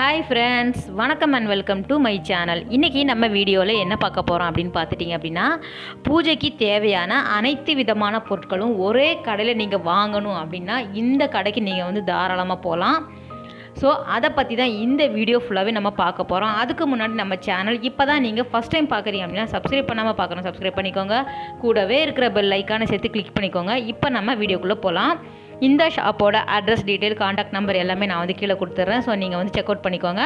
Hi friends வணக்கம் and welcome to my channel இன்றைக்கி நம்ம வீடியோவில் என்ன பார்க்க போகிறோம் அப்படின்னு பார்த்துட்டிங்க அப்படின்னா பூஜைக்கு தேவையான அனைத்து விதமான பொருட்களும் ஒரே கடையில் நீங்கள் வாங்கணும் அப்படின்னா இந்த கடைக்கு நீங்கள் வந்து தாராளமாக போகலாம் ஸோ அதை பற்றி தான் இந்த வீடியோ ஃபுல்லாகவே நம்ம பார்க்க போகிறோம் அதுக்கு முன்னாடி நம்ம சேனல் இப்போ தான் நீங்கள் ஃபஸ்ட் டைம் பார்க்குறீங்க அப்படின்னா சப்ஸ்கிரைப் பண்ணாமல் பார்க்கணும் சப்ஸ்கிரைப் பண்ணிக்கோங்க. கூடவே இருக்கிற பெல் ஐக்கானை சேர்த்து கிளிக் பண்ணிக்கோங்க. இப்போ நம்ம வீடியோக்குள்ளே போகலாம் இந்த ஷாப்போட அட்ரஸ் டீட்டெயில் காண்டாக்ட் நம்பர் எல்லாமே நான் வந்து கீழே கொடுத்துட்றேன் ஸோ நீங்கள் வந்து செக் அவுட் பண்ணிக்கோங்க.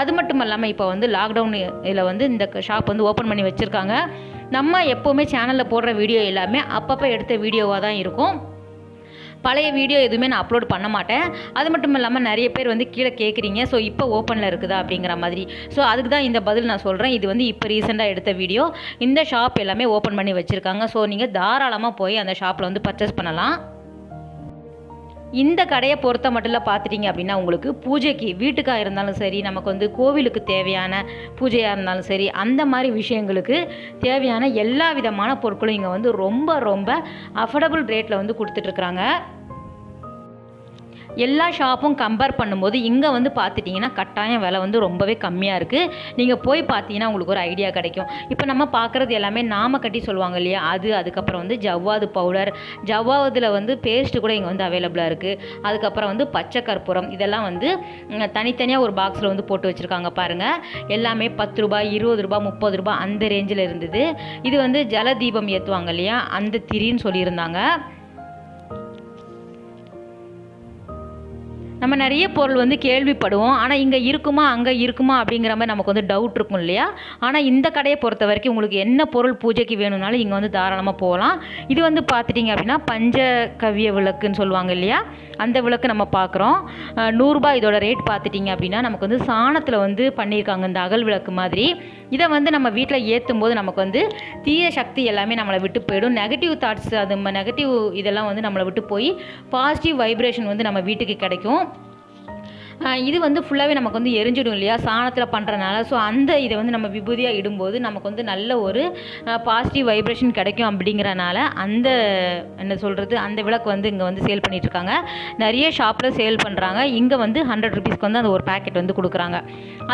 அது மட்டும் இல்லாமல் இப்போ வந்து லாக்டவுன் இதில் வந்து இந்த ஷாப் வந்து ஓப்பன் பண்ணி வச்சுருக்காங்க. நம்ம எப்போவுமே சேனலில் போடுற வீடியோ எல்லாமே அப்பப்போ எடுத்த வீடியோவாக தான் இருக்கும். பழைய வீடியோ எதுவுமே நான் அப்லோட் பண்ண மாட்டேன். அது மட்டும் இல்லாமல் நிறைய பேர் வந்து கீழே கேட்குறீங்க ஸோ இப்போ ஓப்பனில் இருக்குதா அப்படிங்கிற மாதிரி. ஸோ அதுக்கு தான் இந்த பதில் நான் சொல்கிறேன் இது வந்து இப்போ ரீசெண்டாக எடுத்த வீடியோ இந்த ஷாப் எல்லாமே ஓப்பன் பண்ணி வச்சுருக்காங்க. ஸோ நீங்கள் தாராளமாக போய் அந்த ஷாப்பில் வந்து பர்ச்சேஸ் பண்ணலாம். இந்த கடையை பொறுத்த மட்டும் பார்த்துட்டிங்க அப்படின்னா உங்களுக்கு பூஜைக்கு வீட்டுக்காக இருந்தாலும் சரி நமக்கு வந்து கோவிலுக்கு தேவையான பூஜையாக இருந்தாலும் சரி அந்த மாதிரி விஷயங்களுக்கு தேவையான எல்லா விதமான பொருட்களும் இங்கே வந்து ரொம்ப ரொம்ப அஃபோர்டபுள் ரேட்டில் வந்து கொடுத்துட்ருக்குறாங்க எல்லா ஷாப்பும் கம்பேர் பண்ணும்போது இங்கே வந்து பார்த்துட்டிங்கன்னா கட்டாயம் விலை வந்து ரொம்பவே கம்மியாக இருக்குது நீங்கள் போய் பார்த்தீங்கன்னா உங்களுக்கு ஒரு ஐடியா கிடைக்கும். இப்போ நம்ம பார்க்குறது எல்லாமே நாம கட்டி சொல்லுவாங்க இல்லையா? அது அதுக்கப்புறம் வந்து ஜவ்வாது பவுடர் ஜவ்வாவதில் வந்து பேஸ்ட்டு கூட இங்கே வந்து அவைலபிளாக இருக்குது அதுக்கப்புறம் வந்து பச்சை கற்பூரம். இதெல்லாம் வந்து தனித்தனியாக ஒரு பாக்ஸில் வந்து போட்டு வச்சுருக்காங்க பாருங்கள் எல்லாமே பத்து ரூபாய் இருபது ரூபாய் முப்பது ரூபாய் அந்த ரேஞ்சில் இருந்தது. இது வந்து ஜல தீபம் ஏற்றுவாங்க இல்லையா? அந்த திரின்னு சொல்லியிருந்தாங்க. நம்ம நிறைய பொருள் வந்து கேள்விப்படுவோம். ஆனால் இங்கே இருக்குமா அங்கே இருக்குமா அப்படிங்கிற மாதிரி நமக்கு வந்து டவுட் இருக்கும் இல்லையா? ஆனால் இந்த கடையை பொறுத்த வரைக்கும் உங்களுக்கு என்ன பொருள் பூஜைக்கு வேணும்னாலும் இங்கே வந்து தாராளமாக போகலாம். இது வந்து பார்த்துட்டிங்க அப்படின்னா பஞ்சகவ்ய விளக்குன்னு சொல்லுவாங்க இல்லையா? அந்த விளக்கு நம்ம பார்க்குறோம். நூறுரூபா இதோட ரேட் பார்த்துட்டிங்க அப்படின்னா நமக்கு வந்து சாணத்தில் வந்து பண்ணியிருக்காங்க இந்த அகல் விளக்கு மாதிரி. இதை வந்து நம்ம வீட்டில் ஏற்றும் போது நமக்கு வந்து தீய சக்தி எல்லாமே நம்மளை விட்டு போயிடும். நெகட்டிவ் தாட்ஸ் அது நெகட்டிவ் இதெல்லாம் வந்து நம்மளை விட்டு போய் பாசிட்டிவ் வைப்ரேஷன் வந்து நம்ம வீட்டுக்கு கிடைக்கும். இது வந்து ஃபுல்லாகவே நமக்கு வந்து எரிஞ்சிடும் இல்லையா? சாணத்தில் பண்ணுறனால ஸோ அந்த இதை வந்து நம்ம விபூதியாக இடும்போது நமக்கு வந்து நல்ல ஒரு பாசிட்டிவ் வைப்ரேஷன் கிடைக்கும் அப்படிங்கிறனால அந்த என்ன சொல்கிறது அந்த விளக்கு வந்து இங்கே வந்து சேல் பண்ணிகிட்ருக்காங்க நிறைய ஷாப்பில் சேல் பண்ணுறாங்க இங்கே வந்து ஹண்ட்ரட் ருபீஸ்க்கு வந்து அந்த ஒரு பேக்கெட் வந்து கொடுக்குறாங்க.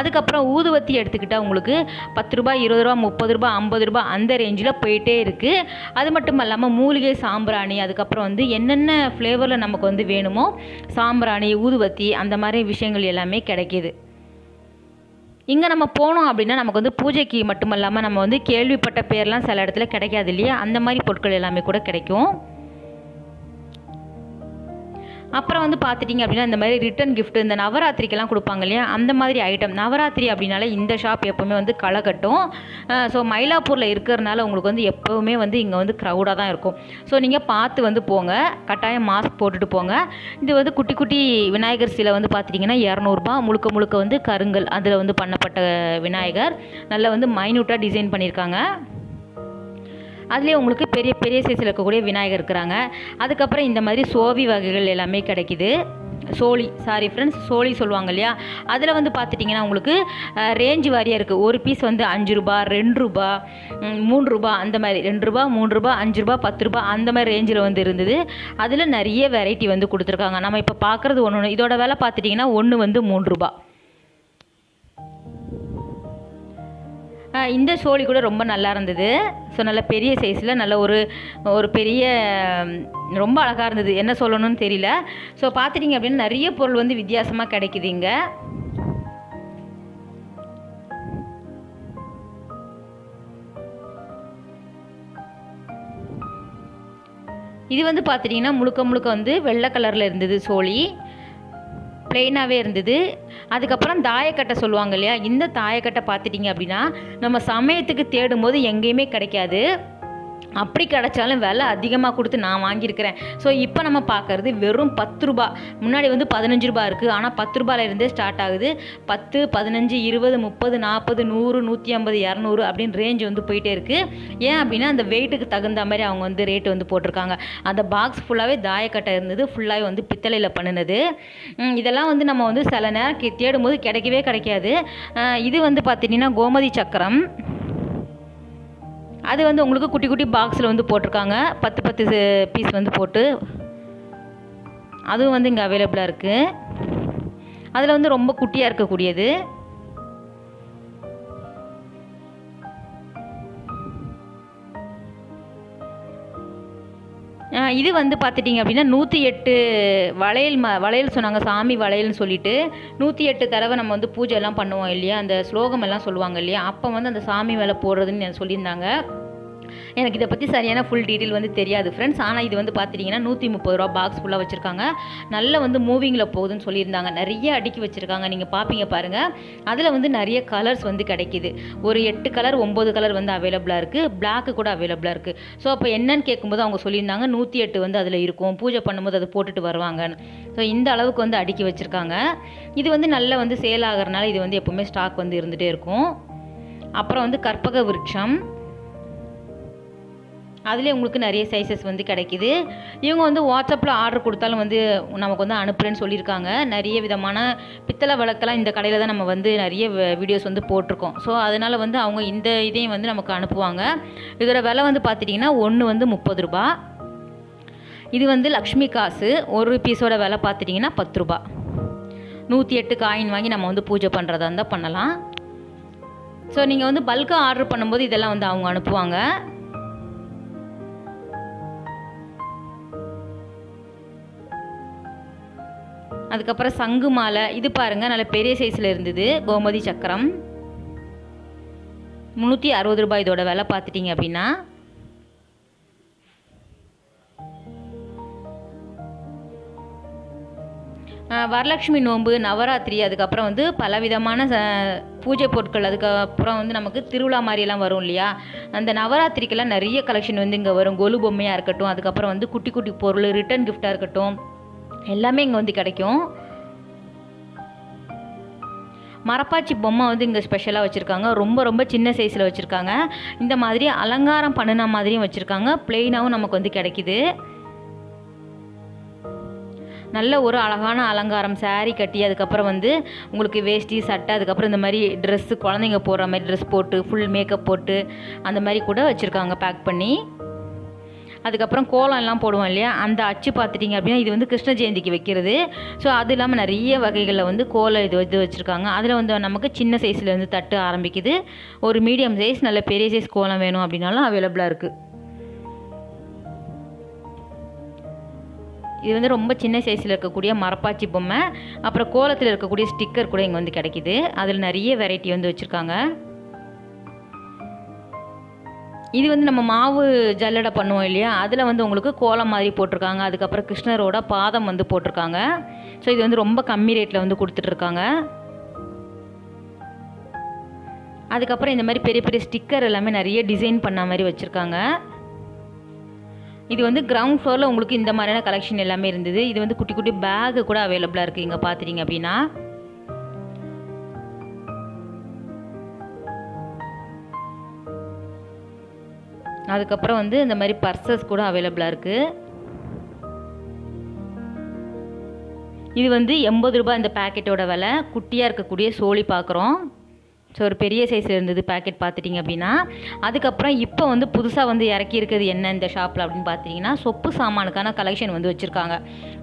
அதுக்கப்புறம் ஊதுவத்தி எடுத்துக்கிட்டால் உங்களுக்கு பத்து ரூபாய் இருபது ரூபா முப்பது ரூபாய் ஐம்பது ரூபாய் அந்த ரேஞ்சில் போயிட்டே இருக்குது அது மட்டும் இல்லாமல் மூலிகை சாம்பிராணி அதுக்கப்புறம் வந்து என்னென்ன ஃப்ளேவரில் நமக்கு வந்து வேணுமோ சாம்பிராணி ஊதுவத்தி அந்த மாதிரி விஷயங்கள் எல்லாமே கிடைக்கிது. இங்கே நம்ம போனோம் அப்படின்னா நமக்கு வந்து பூஜைக்கு மட்டும் இல்லாமல் நம்ம வந்து கேள்விப்பட்ட பேர்லாம் சில இடத்துல கிடைக்காது இல்லையா? அந்த மாதிரி பொருட்கள் எல்லாமே கூட கிடைக்கும். அப்புறம் வந்து பார்த்துட்டிங்க அப்படின்னா இந்த மாதிரி ரிட்டன் கிஃப்ட் இந்த நவராத்திரிக்கெல்லாம் கொடுப்பாங்க இல்லையா? அந்த மாதிரி ஐட்டம் நவராத்திரி அப்படின்னாலே இந்த ஷாப் எப்போவுமே வந்து களை கட்டும். ஸோ மயிலாப்பூரில் இருக்கிறனால உங்களுக்கு வந்து எப்போவுமே வந்து இங்கே வந்து க்ரௌடாக தான் இருக்கும். ஸோ நீங்கள் பார்த்து வந்து போங்க. கட்டாயம் மாஸ்க் போட்டுட்டு போங்க. இது வந்து குட்டி குட்டி விநாயகர் சிலை வந்து பார்த்துட்டிங்கன்னா இரநூறுபா. முழுக்க முழுக்க வந்து கருங்கல். அதில் வந்து பண்ணப்பட்ட விநாயகர். நல்லா வந்து மைன்யூட்டாக டிசைன் பண்ணியிருக்காங்க. அதுலேயே உங்களுக்கு பெரிய பெரிய சைஸில் இருக்கக்கூடிய விநாயகர் இருக்கிறாங்க. அதுக்கப்புறம் இந்த மாதிரி சோவி வகைகள் எல்லாமே கிடைக்குது. சோழி சாரி ஃப்ரெண்ட்ஸ் சோழி சொல்லுவாங்க இல்லையா? அதில் வந்து பார்த்துட்டிங்கன்னா உங்களுக்கு ரேஞ்சு வாரியாக இருக்குது ஒரு பீஸ் வந்து அஞ்சு ரூபா ரெண்டு ரூபா மூணு ரூபா அந்த மாதிரி. ரெண்டு ரூபா மூணு ரூபா அஞ்சு ரூபா பத்து ரூபா அந்த மாதிரி ரேஞ்சில் வந்து இருந்தது. அதில் நிறைய வெரைட்டி வந்து கொடுத்துருக்காங்க. நம்ம இப்போ பார்க்குறது ஒன்று ஒன்று இதோட விலை பார்த்துட்டிங்கன்னா ஒன்று வந்து மூணு ரூபா. இந்த சோழி கூட ரொம்ப நல்லா இருந்தது. ஸோ நல்ல பெரிய சைஸில் நல்ல ஒரு ஒரு பெரிய ரொம்ப அழகாக இருந்தது. என்ன சொல்லணும்னு தெரியல. ஸோ பார்த்துட்டிங்க அப்படின்னா நிறைய பொருள் வந்து வித்தியாசமாக கிடைக்குது இங்கே. இது வந்து பார்த்துட்டிங்கன்னா முழுக்க முழுக்க வந்து வெள்ளை கலரில் இருந்தது சோழி பிளெயினாகவே இருந்தது. அதுக்கப்புறம் தாயக்கட்டை சொல்லுவாங்க இல்லையா? இந்த தாயக்கட்டை பார்த்துட்டிங்க அப்படின்னா நம்ம சமயத்துக்கு தேடும்போது எங்கேயுமே கிடைக்காது. அப்படி கிடைச்சாலும் விலை அதிகமாக கொடுத்து நான் வாங்கியிருக்கிறேன். ஸோ இப்போ நம்ம பார்க்குறது வெறும் பத்து ரூபா. முன்னாடி வந்து பதினஞ்சு ரூபா இருக்குது ஆனால் பத்து ரூபாயில இருந்தே ஸ்டார்ட் ஆகுது. பத்து பதினஞ்சு இருபது முப்பது நாற்பது நூறு நூற்றி ஐம்பது இரநூறு அப்படின்னு ரேஞ்ச் வந்து போயிட்டே இருக்குது ஏன் அப்படின்னா அந்த வெயிட்டுக்கு தகுந்த மாதிரி அவங்க வந்து ரேட்டு வந்து போட்டிருக்காங்க. அந்த பாக்ஸ் ஃபுல்லாகவே தாயக்கட்டை இருந்தது. ஃபுல்லாகவே வந்து பித்தளையில் பண்ணினது. இதெல்லாம் வந்து நம்ம வந்து சில நேரம் தேடும்போது கிடைக்கவே கிடைக்காது. இது வந்து பார்த்திங்கன்னா கோமதி சக்கரம். அது வந்து உங்களுக்கு குட்டி குட்டி பாக்ஸில் வந்து போட்டிருக்காங்க. பத்து பத்து பீஸ் வந்து போட்டு. அதுவும் வந்து இங்கே அவைலபிளாக இருக்குது அதில் வந்து ரொம்ப குட்டியாக இருக்கக்கூடியது. இது வந்து பார்த்துட்டிங்க அப்படின்னா நூற்றி எட்டு வளையல் ம வளையல் சொன்னாங்க சாமி வளையல்னு சொல்லிட்டு. நூற்றி எட்டு தடவை நம்ம வந்து பூஜை எல்லாம் பண்ணுவோம் இல்லையா? அந்த ஸ்லோகம் எல்லாம் சொல்லுவாங்க இல்லையா? அப்போ வந்து அந்த சாமி மேலே போடுறதுன்னு சொல்லியிருந்தாங்க. எனக்கு இதை பற்றி சரியான ஃபுல் டீட்டெயில் வந்து தெரியாது ஃப்ரெண்ட்ஸ் ஆனால் இது வந்து பார்த்துட்டிங்கன்னா நூற்றி முப்பது ரூபா பாக்ஸ் ஃபுல்லாக வச்சுருக்காங்க. நல்ல வந்து மூவிங்கில் போகுதுன்னு சொல்லியிருந்தாங்க. நிறைய அடுக்கி வச்சுருக்காங்க. நீங்கள் பார்ப்பீங்க பாருங்கள் அதில் வந்து நிறைய கலர்ஸ் வந்து கிடைக்கிது. ஒரு எட்டு கலர் ஒம்பது கலர் வந்து அவைலபிளாக இருக்குது பிளாக்கு கூட அவைலபிளாக இருக்குது ஸோ அப்போ என்னன்னு கேட்கும்போது அவங்க சொல்லியிருந்தாங்க நூற்றி எட்டு வந்து அதில் இருக்கும். பூஜை பண்ணும்போது அதை போட்டுட்டு வருவாங்கன்னு. ஸோ இந்த அளவுக்கு வந்து அடுக்கி வச்சுருக்காங்க. இது வந்து நல்லா வந்து சேல் ஆகிறனால இது வந்து எப்போவுமே ஸ்டாக் வந்து இருந்துகிட்டே இருக்கும். அப்புறம் வந்து கற்பக விருட்சம். அதுலேயே உங்களுக்கு நிறைய சைஸஸ் வந்து கிடைக்கிது. இவங்க வந்து வாட்ஸ்அப்பில் ஆர்டர் கொடுத்தாலும் வந்து நமக்கு வந்து அனுப்புகிறேன்னு சொல்லியிருக்காங்க. நிறைய விதமான பித்தளை விளக்கெல்லாம் இந்த கடையில் தான் நம்ம வந்து நிறைய வீடியோஸ் வந்து போட்டிருக்கோம். ஸோ அதனால் வந்து அவங்க இந்த இதையும் வந்து நமக்கு அனுப்புவாங்க. இதோட விலை வந்து பார்த்துட்டிங்கன்னா ஒன்று வந்து முப்பது ரூபா. இது வந்து லக்ஷ்மி காசு. ஒரு பீஸோட விலை பார்த்துட்டிங்கன்னா பத்து ரூபா. நூற்றி எட்டு காயின் வாங்கி நம்ம வந்து பூஜை பண்ணுறதா இருந்தால் பண்ணலாம். ஸோ நீங்கள் வந்து பல்காக ஆர்டர் பண்ணும்போது இதெல்லாம் வந்து அவங்க அனுப்புவாங்க. அதுக்கப்புறம் சங்கு மாலை. இது பாருங்கள் நல்ல பெரிய சைஸில் இருந்தது கோமதி சக்கரம். முந்நூற்றி அறுபது ரூபாய் இதோட விலை பார்த்துட்டிங்க அப்படின்னா வரலட்சுமி நோன்பு நவராத்திரி அதுக்கப்புறம் வந்து பலவிதமான ச- பூஜை பொருட்கள் அதுக்கப்புறம் வந்து நமக்கு திருவிழா மாதிரியெல்லாம் வரும் இல்லையா? அந்த நவராத்திரிக்கெல்லாம் நிறைய கலெக்ஷன் வந்து இங்கே வரும். கொலு பொம்மையாக இருக்கட்டும் அதுக்கப்புறம் வந்து குட்டி குட்டி பொருள் ரிட்டன் கிஃப்டாக இருக்கட்டும். எல்லாமே இங்கே வந்து கிடைக்கும். மரப்பாச்சி பொம்மை வந்து இங்கே ஸ்பெஷலாக வச்சுருக்காங்க. ரொம்ப ரொம்ப சின்ன சைஸில் வச்சுருக்காங்க. இந்த மாதிரி அலங்காரம் பண்ணின மாதிரியும் வச்சுருக்காங்க. பிளெயினாகவும் நமக்கு வந்து கிடைக்குது. நல்ல ஒரு அழகான அலங்காரம் சாரீ கட்டி அதுக்கப்புறம் வந்து உங்களுக்கு வேஷ்டி சட்டை அதுக்கப்புறம் இந்த மாதிரி ட்ரெஸ்ஸு குழந்தைங்க போடுற மாதிரி ட்ரெஸ் போட்டு ஃபுல் மேக்கப் போட்டு அந்த மாதிரி கூட வச்சுருக்காங்க பேக் பண்ணி. அதுக்கப்புறம் கோலம் எல்லாம் போடுவோம் இல்லையா? அந்த அச்சு பார்த்துட்டிங்க அப்படின்னா இது வந்து கிருஷ்ண ஜெயந்திக்கு வைக்கிறது. ஸோ அது இல்லாமல் நிறைய வகைகளில் வந்து கோலம் இது இது வச்சுருக்காங்க. அதில் வந்து நமக்கு சின்ன சைஸில் வந்து தட்டு ஆரம்பிக்குது. ஒரு மீடியம் சைஸ் நல்ல பெரிய சைஸ் கோலம் வேணும் அப்படின்னாலும் அவைலபிளாக இருக்குது இது வந்து ரொம்ப சின்ன சைஸில் இருக்கக்கூடிய மரப்பாச்சி பொம்மை. அப்புறம் கோலத்தில் இருக்கக்கூடிய ஸ்டிக்கர் கூட இங்கே வந்து கிடைக்குது. அதில் நிறைய வெரைட்டி வந்து வச்சுருக்காங்க. இது வந்து நம்ம மாவு ஜல்லடை பண்ணுவோம் இல்லையா? அதில் வந்து உங்களுக்கு கோலம் மாதிரி போட்டிருக்காங்க. அதுக்கப்புறம் கிருஷ்ணரோட பாதம் வந்து போட்டிருக்காங்க. ஸோ இது வந்து ரொம்ப கம்மி ரேட்டில் வந்து கொடுத்துட்ருக்காங்க. அதுக்கப்புறம் இந்த மாதிரி பெரிய பெரிய ஸ்டிக்கர் எல்லாமே நிறைய டிசைன் பண்ண மாதிரி வச்சுருக்காங்க. இது வந்து கிரவுண்ட் ஃப்ளோரில் உங்களுக்கு இந்த மாதிரியான கலெக்ஷன் எல்லாமே இருந்தது. இது வந்து குட்டி குட்டி பேகு கூட அவைலபிளாக இருக்குது இங்கே பார்த்துட்டிங்க அப்படின்னா. அதுக்கப்புறம் வந்து இந்த மாதிரி பர்சஸ் கூட அவைலபிளாக இருக்குது இது வந்து எண்பது ரூபாய் இந்த பேக்கெட்டோட விலை. குட்டியாக இருக்கக்கூடிய சோழி பார்க்குறோம் ஸோ ஒரு பெரிய சைஸில் இருந்தது பேக்கெட் பார்த்துட்டிங்க அப்படின்னா. அதுக்கப்புறம் இப்போ வந்து புதுசாக வந்து இறக்கி இருக்கிறது என்ன இந்த ஷாப்பில் அப்படின்னு பார்த்தீங்கன்னா சொப்பு சாமானுக்கான கலெக்ஷன் வந்து வச்சுருக்காங்க.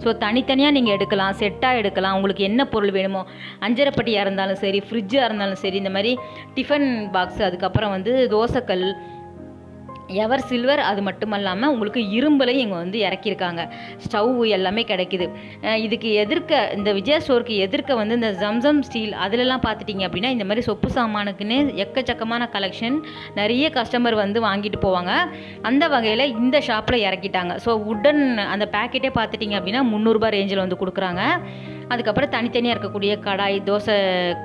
ஸோ தனித்தனியாக நீங்கள் எடுக்கலாம் செட்டாக எடுக்கலாம். உங்களுக்கு என்ன பொருள் வேணுமோ அஞ்சரைப்பட்டியாக இருந்தாலும் சரி ஃப்ரிட்ஜாக இருந்தாலும் சரி இந்த மாதிரி டிஃபன் பாக்ஸ் அதுக்கப்புறம் வந்து தோசைக்கல் எவர் சில்வர் அது மட்டுமல்லாமல் உங்களுக்கு இரும்புலையும் இங்கே வந்து இறக்கியிருக்காங்க. ஸ்டவ் எல்லாமே கிடைக்குது. இதுக்கு எதிர்க்க இந்த விஜயா ஸ்டோருக்கு எதிர்க்க வந்து இந்த ஜம்சம் ஸ்டீல் அதிலலாம் பார்த்துட்டிங்க அப்படின்னா இந்த மாதிரி சொப்பு சாமானுக்குன்னு எக்கச்சக்கமான கலெக்ஷன் நிறைய கஸ்டமர் வந்து வாங்கிட்டு போவாங்க. அந்த வகையில் இந்த ஷாப்பில் இறக்கிட்டாங்க. ஸோ உடன் அந்த பேக்கெட்டே பார்த்துட்டிங்க அப்படின்னா முந்நூறுரூபா ரேஞ்சில் வந்து கொடுக்குறாங்க. அதுக்கப்புறம் தனித்தனியாக இருக்கக்கூடிய கடாய் தோசை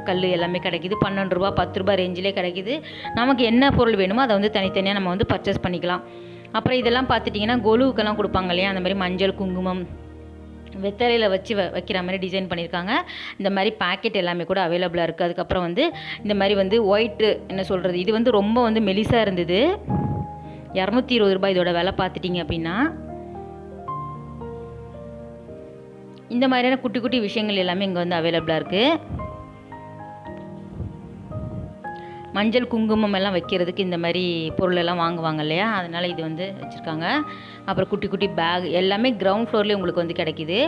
கல் எல்லாமே கிடைக்குது. பன்னெண்டு ரூபா பத்து ரூபா ரேஞ்சிலே கிடைக்குது. நமக்கு என்ன பொருள் வேணுமோ அதை வந்து தனித்தனியாக நம்ம வந்து பர்ச்சேஸ் பண்ணிக்கலாம். அப்புறம் இதெல்லாம் பார்த்துட்டிங்கன்னா கொலுவுக்கெல்லாம் கொடுப்பாங்க இல்லையா? அந்த மாதிரி மஞ்சள் குங்குமம் வெத்தலையில் வச்சு வ வைக்கிற மாதிரி டிசைன் பண்ணியிருக்காங்க. இந்த மாதிரி பேக்கெட் எல்லாமே கூட அவைலபிளாக இருக்குது அதுக்கப்புறம் வந்து இந்த மாதிரி வந்து ஒயிட்டு என்ன சொல்கிறது இது வந்து ரொம்ப வந்து மெலிசாக இருந்தது. இரநூத்தி இருபது ரூபாய் இதோட விலை பார்த்துட்டிங்க அப்படின்னா இந்த மாதிரியான குட்டி குட்டி விஷயங்கள் எல்லாமே இங்கே வந்து அவைலபிளாக இருக்குது மஞ்சள் குங்குமம் எல்லாம் வைக்கிறதுக்கு இந்த மாதிரி பொருளெல்லாம் வாங்குவாங்க இல்லையா? அதனால் இது வந்து வச்சுருக்காங்க. அப்புறம் குட்டி குட்டி பேக் எல்லாமே கிரவுண்ட் ஃப்ளோர்லேயே உங்களுக்கு வந்து கிடைக்குது.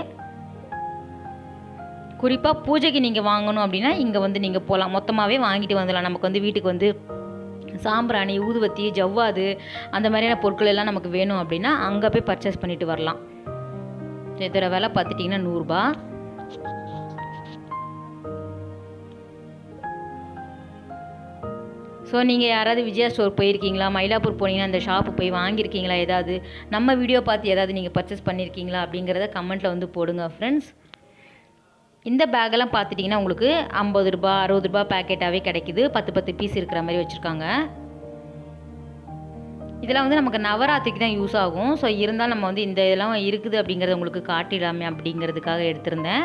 குறிப்பாக பூஜைக்கு நீங்கள் வாங்கணும் அப்படின்னா இங்கே வந்து நீங்கள் போகலாம் மொத்தமாகவே வாங்கிட்டு வந்துடலாம். நமக்கு வந்து வீட்டுக்கு வந்து சாம்பிராணி ஊதுவத்தி ஜவ்வாது அந்த மாதிரியான பொருட்கள் எல்லாம் நமக்கு வேணும் அப்படின்னா அங்கே போய் பர்ச்சேஸ் பண்ணிட்டு வரலாம். இதோட விலை பார்த்துட்டிங்கன்னா நூறுரூபா ஸோ நீங்கள் யாராவது விஜயா ஸ்டோர் போயிருக்கீங்களா? மயிலாப்பூர் போனீங்கன்னா அந்த ஷாப்பு போய் வாங்கியிருக்கீங்களா? ஏதாவது நம்ம வீடியோ பார்த்து ஏதாவது நீங்கள் பர்ச்சேஸ் பண்ணியிருக்கீங்களா? அப்படிங்கிறத கமெண்ட்டில் வந்து போடுங்க ஃப்ரெண்ட்ஸ் இந்த பேக்கெல்லாம் பார்த்துட்டிங்கன்னா உங்களுக்கு ஐம்பது ரூபா அறுபது ரூபா பேக்கெட்டாகவே கிடைக்குது. பத்து பத்து பீஸ் இருக்கிற மாதிரி வச்சுருக்காங்க. இதெல்லாம் வந்து நமக்கு நவராத்திரிக்கு தான் யூஸ் ஆகும். ஸோ இருந்தால் நம்ம வந்து இந்த இதெல்லாம் இருக்குது அப்படிங்கிறத உங்களுக்கு காட்டிடாமே அப்படிங்கிறதுக்காக எடுத்திருந்தேன்.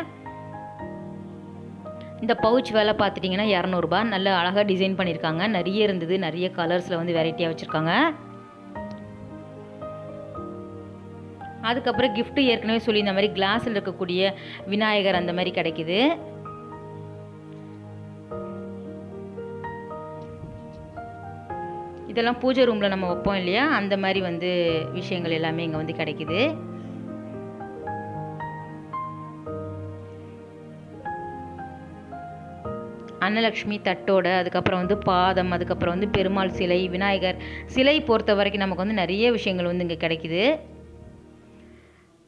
இந்த பவுச் வேலை பார்த்துட்டிங்கன்னா இரநூறுபா. நல்ல அழகாக டிசைன் பண்ணியிருக்காங்க. நிறைய இருந்தது. நிறைய கலர்ஸில் வந்து வெரைட்டியாக வச்சுருக்காங்க. அதுக்கப்புறம் கிஃப்ட்டு ஏற்கனவே சொல்லி இந்த மாதிரி கிளாஸில் இருக்கக்கூடிய விநாயகர் அந்த மாதிரி கிடைக்குது. இதெல்லாம் பூஜை ரூமில் நம்ம வைப்போம் இல்லையா? அந்த மாதிரி வந்து விஷயங்கள் எல்லாமே இங்கே வந்து கிடைக்குது. அன்னலக்ஷ்மி தட்டோட அதுக்கப்புறம் வந்து பாதம் அதுக்கப்புறம் வந்து பெருமாள் சிலை விநாயகர் சிலை பொறுத்த வரைக்கும் நமக்கு வந்து நிறைய விஷயங்கள் வந்து இங்கே கிடைக்குது.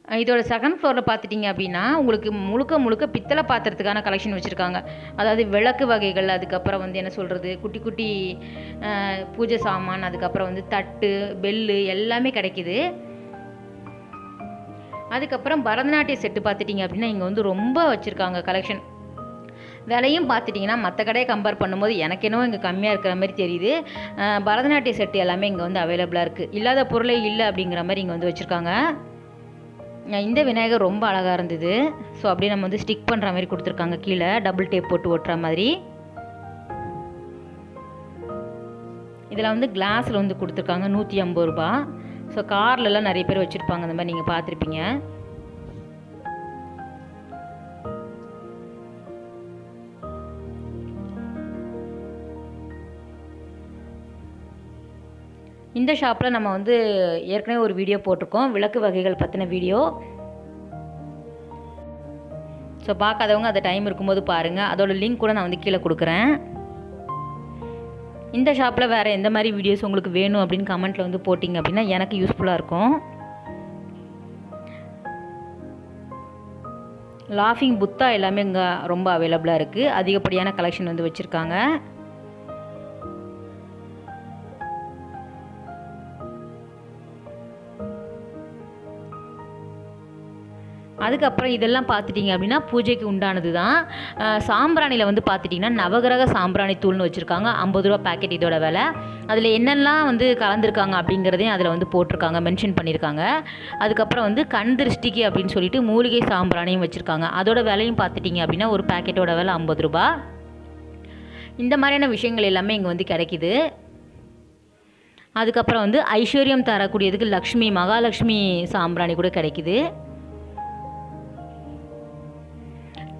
இதோட செகண்ட் ஃப்ளோரில் பார்த்துட்டிங்க அப்படின்னா உங்களுக்கு முழுக்க முழுக்க பித்தளை பாத்திரத்துக்கான கலெக்ஷன் வச்சுருக்காங்க. அதாவது விளக்கு வகைகள் அதுக்கப்புறம் வந்து என்ன சொல்கிறது குட்டி குட்டி பூஜை சாமான் அதுக்கப்புறம் வந்து தட்டு பெல்லு எல்லாமே கிடைக்குது. அதுக்கப்புறம் பரதநாட்டிய செட்டு பார்த்துட்டிங்க அப்படின்னா இங்கே வந்து ரொம்ப வச்சுருக்காங்க கலெக்ஷன் விலையும் பார்த்துட்டிங்கன்னா மற்ற கடையை கம்பேர் பண்ணும்போது எனக்கு என்னவோ இங்கே கம்மியாக இருக்கிற மாதிரி தெரியுது. பரதநாட்டிய செட்டு எல்லாமே இங்கே வந்து அவைலபிளாக இருக்குது இல்லாத பொருளே இல்லை அப்படிங்கிற மாதிரி இங்கே வந்து வச்சுருக்காங்க. இந்த விநாயகர் ரொம்ப அழகாக இருந்தது. ஸோ அப்படியே நம்ம வந்து ஸ்டிக் பண்ணுற மாதிரி கொடுத்துருக்காங்க. கீழே டபுள் டேப் போட்டு ஒட்டுற மாதிரி. இதில் வந்து கிளாஸில் வந்து கொடுத்துருக்காங்க நூற்றி ஐம்பது ரூபா ஸோ கார்லலாம் நிறைய பேர் வச்சுருப்பாங்க. அந்த மாதிரி நீங்கள் பார்த்துருப்பீங்க. இந்த ஷாப்பில் நம்ம வந்து ஏற்கனவே ஒரு வீடியோ போட்டிருக்கோம். விளக்கு வகைகள் பற்றின வீடியோ ஸோ பார்க்காதவங்க அதை டைம் இருக்கும்போது பாருங்கள் அதோடய லிங்க் கூட நான் வந்து கீழே கொடுக்குறேன். இந்த ஷாப்பில் வேறு எந்த மாதிரி வீடியோஸ் உங்களுக்கு வேணும் அப்படின்னு கமெண்ட்டில் வந்து போட்டிங்க அப்படின்னா எனக்கு யூஸ்ஃபுல்லாக இருக்கும். லாஃபிங் புத்தா எல்லாமே இங்கே ரொம்ப அவைலபிளாக இருக்குது அதிகப்படியான கலெக்ஷன் வந்து வச்சுருக்காங்க. அதுக்கப்புறம் இதெல்லாம் பார்த்துட்டிங்க அப்படின்னா பூஜைக்கு உண்டானது தான் சாம்பிராணியில் வந்து பார்த்துட்டிங்கன்னா நவகிரக சாம்பிராணி தூள்னு வச்சுருக்காங்க. ஐம்பது ரூபா பேக்கெட் இதோட விலை. அதில் என்னெல்லாம் வந்து கலந்துருக்காங்க அப்படிங்கிறதையும் அதில் வந்து போட்டிருக்காங்க மென்ஷன் பண்ணியிருக்காங்க அதுக்கப்புறம் வந்து கண் திருஷ்டிக்கு அப்படின்னு சொல்லிட்டு மூலிகை சாம்பிராணியும் வச்சுருக்காங்க. அதோட விலையும் பார்த்துட்டிங்க அப்படின்னா ஒரு பேக்கெட்டோட விலை ஐம்பது ரூபா. இந்த மாதிரியான விஷயங்கள் எல்லாமே இங்கே வந்து கிடைக்குது. அதுக்கப்புறம் வந்து ஐஸ்வர்யம் தரக்கூடியதுக்கு லக்ஷ்மி மகாலட்சுமி சாம்பிராணி கூட கிடைக்குது.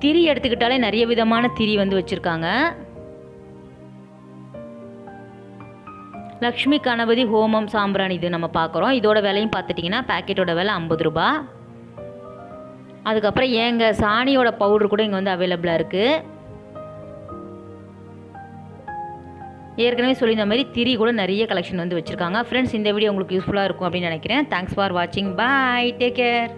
திரி எடுத்துக்கிட்டாலே நிறைய விதமான திரி வந்து வச்சுருக்காங்க. லக்ஷ்மி கணபதி ஹோமம் சாம்பிராணி இது நம்ம பார்க்குறோம். இதோட விலையும் பார்த்துட்டிங்கன்னா பேக்கெட்டோட விலை ஐம்பது ரூபா. அதுக்கப்புறம் ஏங்க சாணியோட பவுடர் கூட இங்கே வந்து அவைலபிளாக இருக்குது ஏற்கனவே சொல்லியிருந்த மாதிரி திரி கூட நிறைய கலெக்ஷன் வந்து வச்சுருக்காங்க. ஃப்ரெண்ட்ஸ் இந்த வீடியோ உங்களுக்கு யூஸ்ஃபுல்லாக இருக்கும் அப்படின்னு நினைக்கிறேன். தேங்க்ஸ் ஃபார் வாட்சிங் பாய் டேக் கேர்